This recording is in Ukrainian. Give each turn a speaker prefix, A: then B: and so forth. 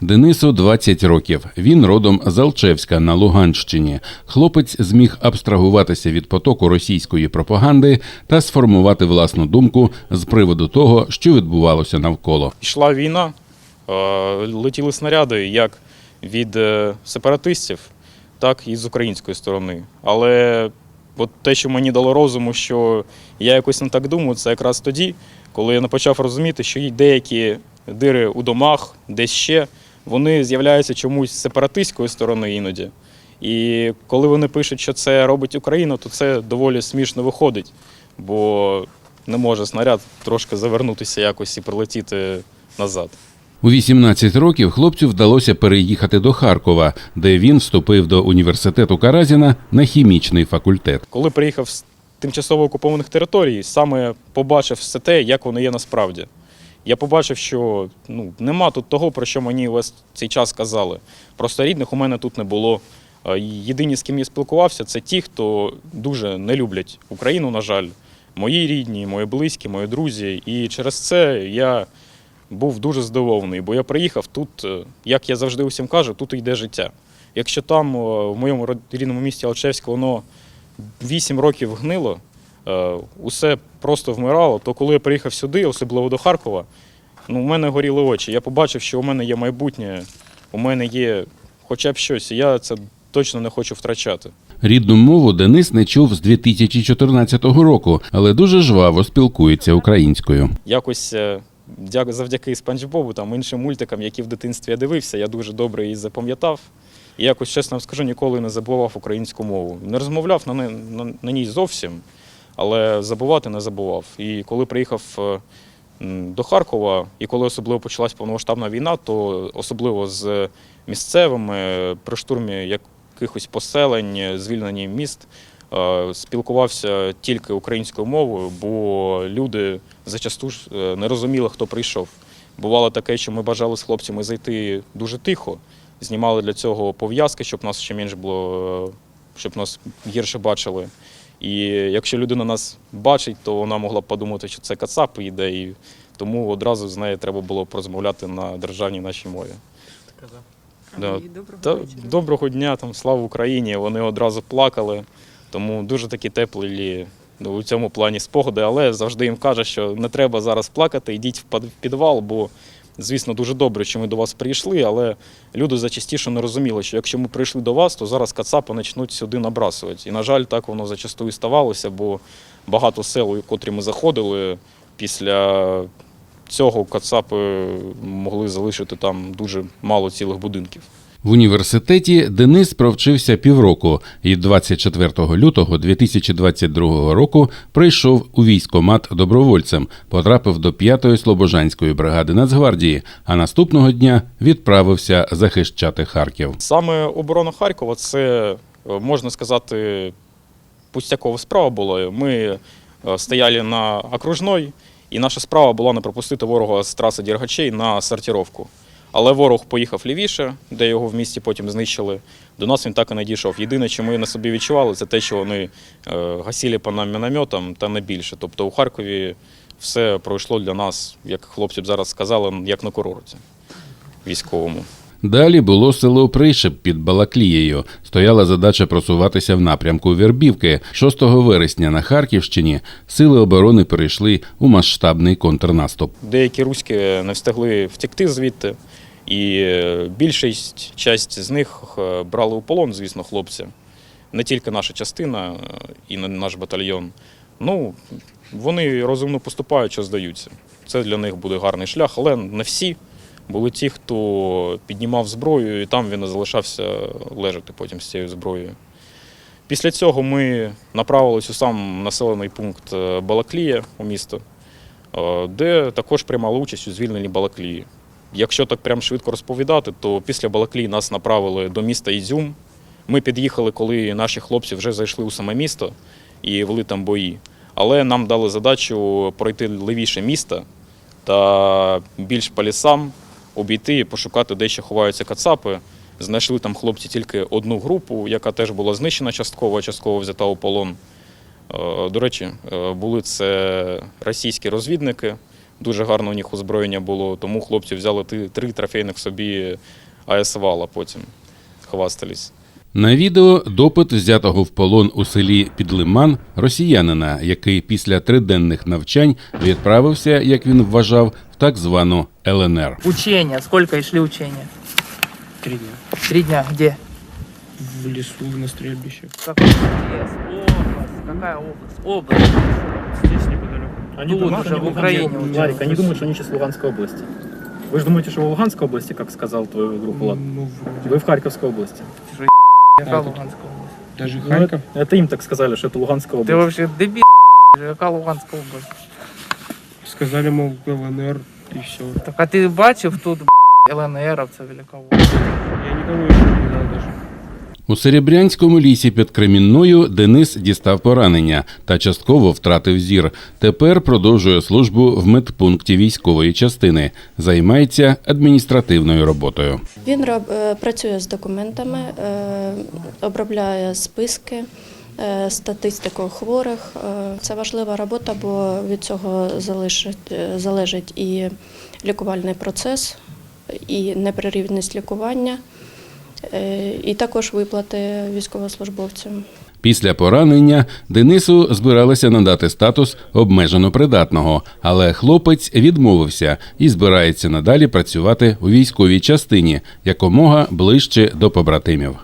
A: Денису 20 років. Він родом з Алчевська на Луганщині. Хлопець зміг абстрагуватися від потоку російської пропаганди та сформувати власну думку з приводу того, що відбувалося навколо.
B: Йшла війна, е, летіли снаряди як від е, сепаратистів, так і з української сторони. Але от те, що мені дало розуму, що я якось не так думаю, це якраз тоді, коли я не почав розуміти, що деякі дири у домах, десь ще, вони з'являються чомусь з сепаратистської сторони іноді. І коли вони пишуть, що це робить Україна, то це доволі смішно виходить, бо не може снаряд трошки завернутися якось і прилетіти назад.
A: У 18 років хлопцю вдалося переїхати до Харкова, де він вступив до університету Каразіна на хімічний факультет.
B: Коли приїхав з тимчасово окупованих територій, саме побачив все те, як воно є насправді. Я побачив, що ну, нема тут того, про що мені весь цей час казали. Просто рідних у мене тут не було. Е, Єдині, з ким я спілкувався, це ті, хто дуже не люблять Україну, на жаль. Мої рідні, мої близькі, мої друзі. І через це я був дуже здивований, бо я приїхав тут, е, як я завжди усім кажу, тут йде життя. Якщо там, е, в моєму рідному місті Алчевську, воно 8 років гнило, усе просто вмирало, то коли я приїхав сюди, особливо до Харкова, ну, у мене горіли очі. Я побачив, що у мене є майбутнє, у мене є хоча б щось, і я це точно не хочу втрачати.
A: Рідну мову Денис не чув з 2014 року, але дуже жваво спілкується українською.
B: Якось е, завдяки Спанч Бобу, там іншим мультикам, які в дитинстві я дивився, я дуже добре її запам'ятав. І якось, чесно вам скажу, ніколи не забував українську мову. Не розмовляв на, на, на ній зовсім, але забувати не забував. І коли приїхав е, до Харкова, і коли особливо почалась повномасштабна війна, то особливо з місцевими при штурмі якихось поселень, звільненні міст, е, спілкувався тільки українською мовою, бо люди зачасту ж е, не розуміли, хто прийшов. Бувало таке, що ми бажали з хлопцями зайти дуже тихо, знімали для цього пов'язки, щоб нас ще менше було, щоб нас гірше бачили. І якщо людина нас бачить, то вона могла б подумати, що це кацап йде, і тому одразу з нею треба було порозмовляти на державній нашій мові. Да.
C: Доброго
B: Та, доброго дня, там слава Україні. Вони одразу плакали. Тому дуже такі теплі ну, у цьому плані спогади, але завжди їм каже, що не треба зараз плакати, йдіть в підвал, бо, звісно, дуже добре, що ми до вас прийшли, але люди зачастіше не розуміли, що якщо ми прийшли до вас, то зараз кацапи почнуть сюди набрасувати. І, на жаль, так воно зачасту і ставалося, бо багато сел, у котрі ми заходили, після цього кацапи могли залишити там дуже мало цілих будинків.
A: В університеті Денис провчився півроку і 24 лютого 2022 року прийшов у військомат добровольцем, потрапив до 5-ї Слобожанської бригади Нацгвардії, а наступного дня відправився захищати Харків.
B: Саме оборона Харкова це, е, можна сказати, пустякова справа була. Ми е, стояли на окружной, і наша справа була не пропустити ворога з траси Дергачей на сортировку. Але ворог поїхав лівіше, де його в місті потім знищили. До нас він так і не дійшов. Єдине, що ми на собі відчували, це те, що вони е, гасили по нам мінометам та не більше. Тобто у Харкові все пройшло для нас, як хлопці б зараз сказали, як на курорті військовому.
A: Далі було село Пришеп під Балаклією. Стояла задача просуватися в напрямку Вербівки. 6 вересня на Харківщині сили оборони перейшли у масштабний контрнаступ.
B: Деякі руські не встигли втекти звідти, і е, більшість часть з них е, брали у полон, звісно, хлопці. Не тільки наша частина е, і наш батальйон. Ну, вони розумно поступають, що здаються. Це для них буде гарний шлях, але не всі. Були ті, хто піднімав зброю, і там він залишався лежати потім з цією зброєю. Після цього ми направились у сам населений пункт Балаклія у місто, де також приймали участь у звільненні Балаклії. Якщо так прям швидко розповідати, то після Балаклії нас направили до міста Ізюм. Ми під'їхали, коли наші хлопці вже зайшли у саме місто і вели там бої. Але нам дали задачу пройти левіше міста та більш по лісам обійти і пошукати, де ще ховаються кацапи. Знайшли там хлопці тільки одну групу, яка теж була знищена частково, частково взята у полон. Е, До речі, е, були це російські розвідники. Дуже гарне у них озброєння було, тому хлопці взяли три трофейних собі АС-вала потім хвастались.
A: На відео допит взятого в полон у селі Підлиман росіянина, який після триденних навчань відправився, як він вважав, в так звану ЛНР.
C: Учения. Сколько и шли учения?
D: Три дня.
C: Три дня. Где?
D: В лесу на стрельбище.
C: Какой лес? Область. Какая область? Область.
D: Здесь.
E: Они
C: Тут
E: думают,
C: же,
E: что они
C: в Украине
E: Луганск-
C: учатся.
E: Ларик, они думают, что они сейчас в Луганской области. Вы же думаете, что вы в Луганской области, как сказал твой друг Влад?
D: Ну, вроде.
E: Вы в Харьковской области.
C: Какая
D: тут-
C: Луганская область?
D: Даже
E: Ну,
D: Харьков.
E: это, это им так сказали, что это Луганская
C: Ты
E: область.
C: вообще дебил. Какая Луганская область?
D: Сказали, мол, ЛНР и все.
C: Так а ти бачив тут ЛНРовців или кого?
D: Я никого еще не видал даже.
A: У Серебрянському лісі під Кремінною Денис дістав поранення та частково втратив зір. Тепер продовжує службу в медпункті військової частини. Займається адміністративною роботою.
F: Він роб- е, працює з документами, е, обробляє списки, е, статистику хворих. Це важлива робота, бо від цього залежить, залежить і лікувальний процес, і неприрівність лікування, і також виплати військовослужбовцям.
A: Після поранення Денису збиралися надати статус обмежено придатного, але хлопець відмовився і збирається надалі працювати у військовій частині якомога ближче до побратимів.